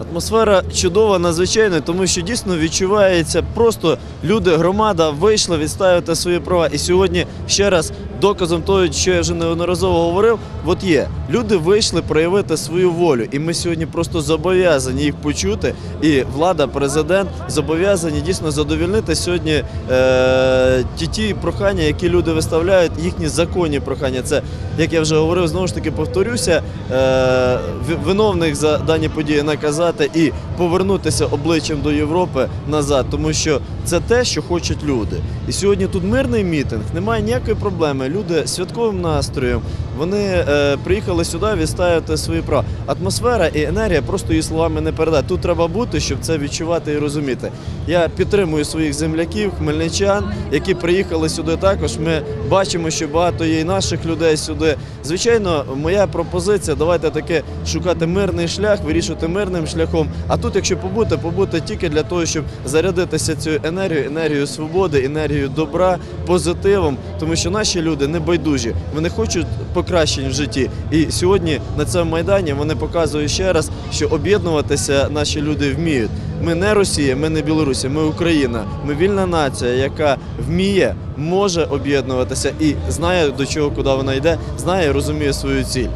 Атмосфера чудова, надзвичайна, тому що дійсно відчувається просто люди, громада вийшла відставити свої права. І сьогодні ще раз доказом того, що я вже неодноразово говорив, от є. Люди вийшли проявити свою волю, і ми сьогодні просто зобов'язані їх почути. І влада, президент зобов'язані дійсно задовільнити сьогодні е, ті ті прохання, які люди виставляють, їхні законні прохання. Це як я вже говорив, знову ж таки повторюся, е, виновних за дані події наказати і повернутися обличчям до Європи назад, тому що це те, що хочуть люди. І сьогодні тут мирний мітинг, немає ніякої проблеми. Люди з святковим настроєм. Вони е, приїхали сюди відставити свої права. Атмосфера і енергія просто її словами не передати. Тут треба бути, щоб це відчувати і розуміти. Я підтримую своїх земляків, хмельничан, які приїхали сюди також. Ми бачимо, що багато є і наших людей сюди. Звичайно, моя пропозиція давайте таки шукати мирний шлях, вирішувати мирним шляхом. А тут, якщо побути, побути тільки для того, щоб зарядитися цією енергією, енергією свободи, енергією добра, позитивом, тому що наші люди не байдужі, вони хочуть покращень в житті. І сьогодні на цьому майдані вони показують ще раз, що об'єднуватися наші люди вміють. Ми не Росія, ми не Білорусі, ми Україна. Ми вільна нація, яка вміє, може об'єднуватися і знає до чого, куди вона йде, знає і розуміє свою ціль.